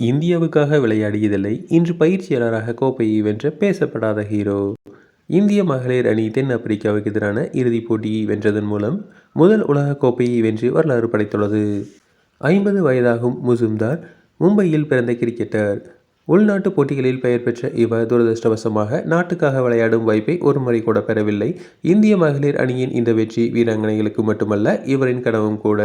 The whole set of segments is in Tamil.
இந்தியாவுக்காக விளையாடியதில்லை. இன்று பயிற்சியாளராக கோப்பையை வென்ற பேசப்படாத ஹீரோ. இந்திய மகளிர் அணி தென்னாப்பிரிக்காவுக்கு எதிரான இறுதிப் போட்டியை வென்றதன் மூலம் முதல் உலக கோப்பையை வென்று வரலாறு படைத்துள்ளது. ஐம்பது வயதாகும் முசும்தார் மும்பையில் பிறந்த கிரிக்கெட்டர். உள்நாட்டு போட்டிகளில் பெயர் பெற்ற இவர் துரதிருஷ்டவசமாக நாட்டுக்காக விளையாடும் வாய்ப்பை ஒரு முறை கூட பெறவில்லை. இந்திய மகளிர் அணியின் இந்த வெற்றி வீராங்கனைகளுக்கு மட்டுமல்ல இவரின் கனவும் கூட.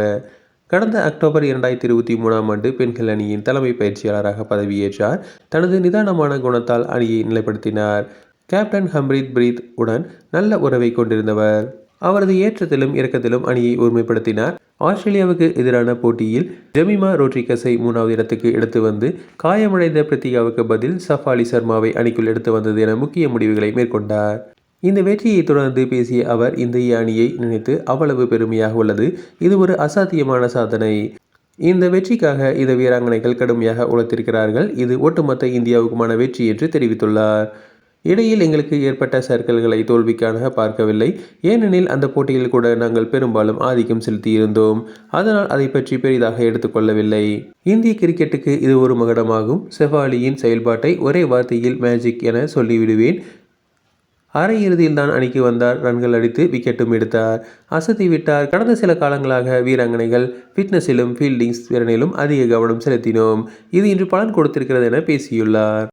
கடந்த அக்டோபர் இரண்டாயிரத்தி இருபத்தி மூணாம் ஆண்டு பெண்கள் அணியின் தலைமை பயிற்சியாளராக பதவியேற்றார். தனது நிதானமான குணத்தால் அணியை நிலைப்படுத்தினார். கேப்டன் ஹம்ரீத் பிரீத் உடன் நல்ல உறவை கொண்டிருந்தவர். அவரது ஏற்றத்திலும் இறக்கத்திலும் அணியை ஒருமைப்படுத்தினார். ஆஸ்திரேலியாவுக்கு எதிரான போட்டியில் ஜெமிமா ரோட்ரிகஸை மூணாவது இடத்துக்கு எடுத்து வந்து காயமடைந்த பிரத்திகாவுக்கு பதில் சஃபாலி சர்மாவை அணிக்குள் எடுத்து வந்தது என முக்கிய முடிவுகளை மேற்கொண்டார். இந்த வெற்றியை தொடர்ந்து பேசிய அவர் இந்திய அணியை நினைத்து அவ்வளவு பெருமையாக உள்ளது. இது ஒரு அசாத்தியமான சாதனை. இந்த வெற்றிக்காக இந்த வீராங்கனைகள் கடுமையாக உழைத்திருக்கிறார்கள். இது ஒட்டுமொத்த இந்தியாவுக்குமான வெற்றி என்று தெரிவித்துள்ளார். இடையில் எங்களுக்கு ஏற்பட்ட சர்க்கல்களை தோல்விக்காக பார்க்கவில்லை. ஏனெனில் அந்த போட்டியில் கூட நாங்கள் பெரும்பாலும் ஆதிக்கம் செலுத்தியிருந்தோம். அதனால் அதை பற்றி பெரிதாக எடுத்துக்கொள்ளவில்லை இந்திய கிரிக்கெட்டுக்கு இது ஒரு மகடமாகும். செஃபாலியின் செயல்பாட்டை ஒரே வார்த்தையில் மேஜிக் என சொல்லிவிடுவேன். அரையிறுதியில் தான் அணிக்கு வந்தார். ரன்கள் அடித்து விக்கெட்டும் எடுத்தார். அசத்தி விட்டார். கடந்த சில காலங்களாக வீராங்கனைகள் ஃபிட்னஸிலும் ஃபீல்டிங்ஸ் திறனிலும் அதிக கவனம் செலுத்தினோம். இது இன்று பலன் கொடுத்திருக்கிறது என பேசியுள்ளார்.